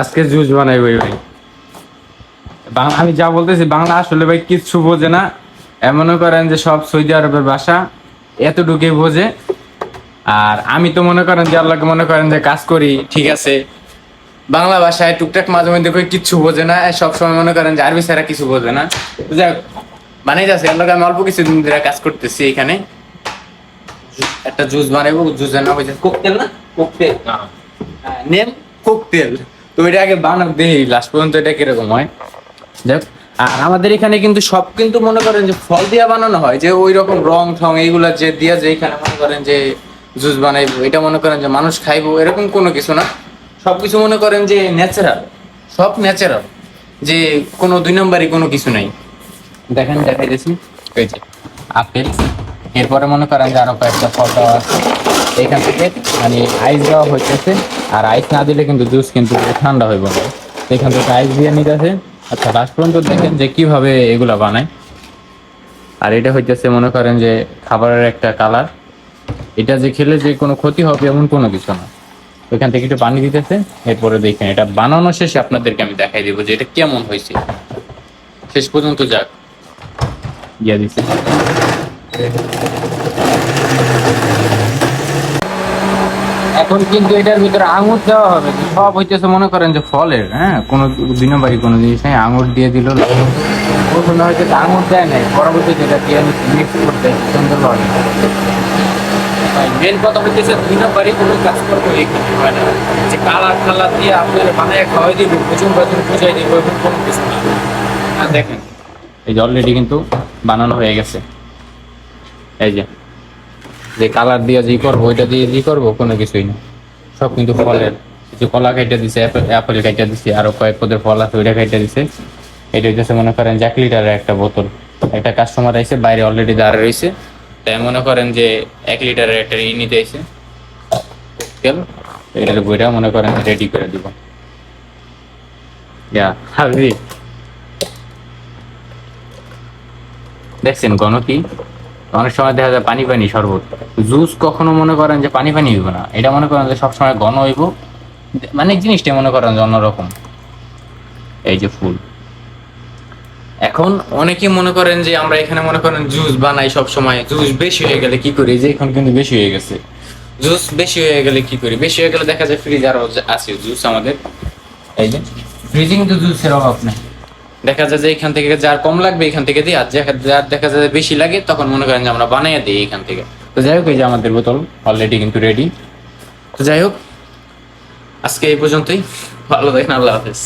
আজকে জুস বানাইবো এই ভাই। বাংলা আমি যা বলতেছি বাংলা আসলে ভাই কিচ্ছু বোঝে না। এমনও করেন যে সব সৌদি আরবের ভাষা এতটুকুই বোঝে। আর আমি তো মনে করেন যে আল্লাহকে মনে করেন যে কাজ করি ঠিক আছে। বাংলা ভাষায় টুকটাক মাঝে মধ্যে কই কিচ্ছু বোঝে না। সব সময় মনে করেন যে আরবি ছাড়া কিছু বোঝে না। যাক বানাই যাচ্ছে। আল্লাহকে আমি অল্প কিছু দিন ধরে কাজ করতেছি এখানে। একটা জুস বানাবো জুসের নাম হচ্ছে কোকটেল না? কোকটেল নেম কোকটেল তো এটা আগে বানাব দেই লাস্ট পর্যন্ত এটা কীরকম হয়। যাক, আর আমাদের এখানে কিন্তু সব কিন্তু মনে করেন যে ফল দিয়া বানানো হয়, যে ওই রকম রং ঠং এইগুলা যে দিয়া যে এখানে মনে করেন যে জুস বানাইবো, এটা মনে করেন যে মানুষ খাইবো, এরকম কোনো কিছু না। সব কিছু মনে করেন যে ন্যাচারাল সব ন্যাচারাল যে কোনো দুই নম্বরই কোনো কিছু নাই। দেখেন, দেখাইতেছি। এই যে আপেল, এরপরে মনে করেন যে আরও কয়েকটা ফল দেওয়া আছে। এখান থেকে মানে আইস দেওয়া হইতেছে। আর আইস না দিলে কিন্তু জুস কিন্তু ঠান্ডা হইব না। এখান থেকে আইস দিয়ে নিতেছে। আচ্ছা লাস্ট পর্যন্ত দেখেন যে কীভাবে এগুলা বানায়। আর এটা হইতেছে, মনে করেন যে খাবারের একটা কালার এটা যে খেলে যে কোনো ক্ষতি হবে এমন কোনো কিছু না। ওইখান থেকে একটু পানি দিতেছে। এরপরে দেখেন, এটা বানানো শেষে আপনাদেরকে আমি দেখাই দিব যে এটা কেমন হয়েছে। শেষ পর্যন্ত যাক। ইয়া দিছে। এখন কিন্তু এটার ভিতরে আঙুর দেওয়া হবে। সব হইতেছে মনে করেন যে ফলের হ্যাঁ? কোনো দুই নম্বরই কোনো জিনিস নেই আঙুর দিয়ে দিল আঙুর দেয় নাই, পরবর্তীতে এটা দিয়ে মিক্স করতে মেন কথা কোনো কাজ করব কালার কালার দিয়ে দিব প্রচুর দেখেন, এই যে অলরেডি কিন্তু বানানো হয়ে গেছে। এই যে। যে কালার দিয়ে জি করব, ওইটা দিয়ে জি করব, কোনো কিছুই না। সব কিন্তু ফলের। কিছু কলা খাইটা দিছে অ্যাপেল খাইটা দিছে, আরও কয়েক পদের ফল আছে, ওইটা খাইটা দিছে। এটা হচ্ছে মনে করেন যে এক লিটারের একটা বোতল। একটা কাস্টমার আইছে, বাইরে অলরেডি দাঁড়া রয়েছে তাই মনে করেন যে এক লিটারের একটা ই নিতে আইছে। তেল এটার বইটা মনে করেন রেডি করে দিব। দেখছেন গণ কি? অনেক সময় দেখা যায় পানি পানি শরবত। জুস কখনো মনে করেন যে পানি পানি হইব না। এটা মনে করেন যে সবসময় ঘন হইব। মানে জিনিসটা মনে করেন যে অন্যরকম। এই যে ফুল। এখন অনেকেই মনে করেন যে আমরা এখানে মনে করেন জুস বানাই সব সময় জুস বেশি হয়ে গেলে কি করি? যে এখন কিন্তু বেশি হয়ে গেছে। জুস বেশি হয়ে গেলে কি করি? বেশি হয়ে গেলে দেখা যায় ফ্রিজ আরও আছে জুস আমাদের। এই যে, ফ্রিজিং তো জুসের অভাব নেই। দেখা যায় যে এখান থেকে যার কম লাগবে এখান থেকে দিয়ে। আর যার দেখা যায় বেশি লাগে, তখন মনে করেন যে আমরা বানাইয়া দিই এখান থেকে। তো যাই হোক, এই যে আমাদের বোতল অলরেডি কিন্তু রেডি তো যাই হোক, আজকে এই পর্যন্তই। ভালো দেখেন আল্লাহ হাফেজ।